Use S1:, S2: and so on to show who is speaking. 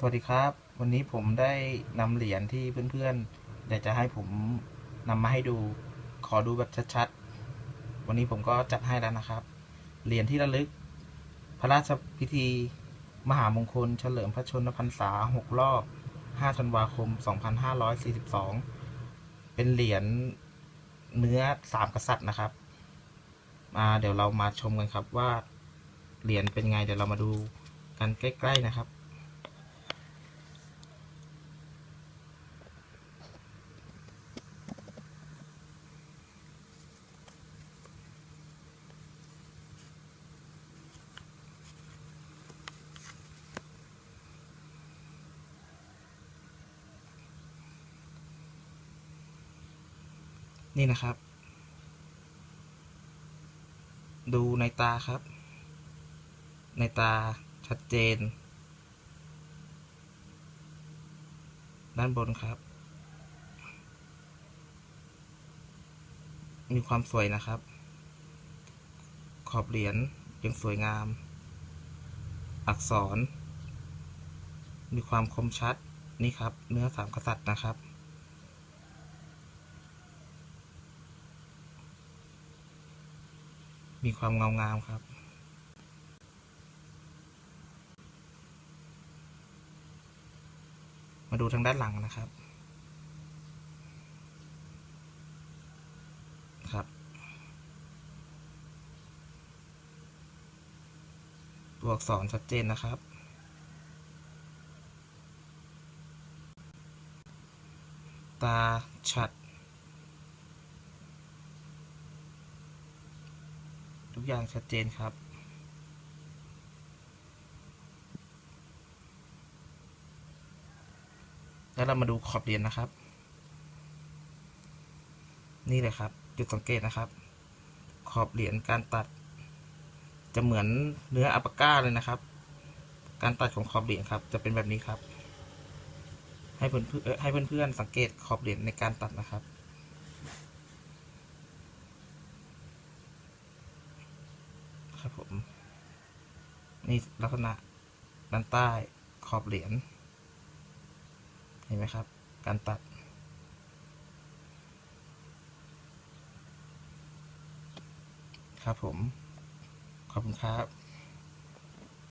S1: สวัสดีครับ วันนี้ผมได้นำเหรียญที่เพื่อนๆอยากจะให้ผมนำมาให้ดู ขอดูแบบชัดๆ วันนี้ผมก็จัดให้แล้วนะครับ เหรียญที่ระลึก พระราชพิธี มหามงคล เฉลิมพระชนมพรรษา 6 รอบ 5 ธันวาคม 2542 เป็นเหรียญเนื้อสามกษัตริย์นะครับ มาเดี๋ยวเรามาชมกันครับว่าเหรียญเป็นไง เดี๋ยวเรามาดูกันใกล้ ๆ นะครับ นี่นะครับ ดูในตาครับ ในตาชัดเจน ด้านบนครับ มีความสวยนะครับ ขอบเหรียญยังสวยงาม อักษร มีความคมชัดนี่ครับ เนื้อสามกษัตริย์นะครับ มีความเงางามครับ มาดูทางด้านหลังนะครับ ครับ ตัวอักษรชัดเจนนะครับตาชัด ทุกอย่างชัดเจนครับ แล้วเรามาดูขอบเหรียญนะครับ นี่เลยครับ จุดสังเกตนะครับ ขอบเหรียญการตัด จะเหมือนเนื้ออัปาก้าเลยนะครับ การตัดของขอบเหรียญครับ จะเป็นแบบนี้ครับ ให้เพื่อนเอ่อให้เพื่อนๆสังเกตขอบเหรียญในการตัดนะครับ ครับผม นี่ลักษณะด้านใต้ขอบเหรียญเห็นไหมครับ การตัด ครับผม ขอบคุณครับ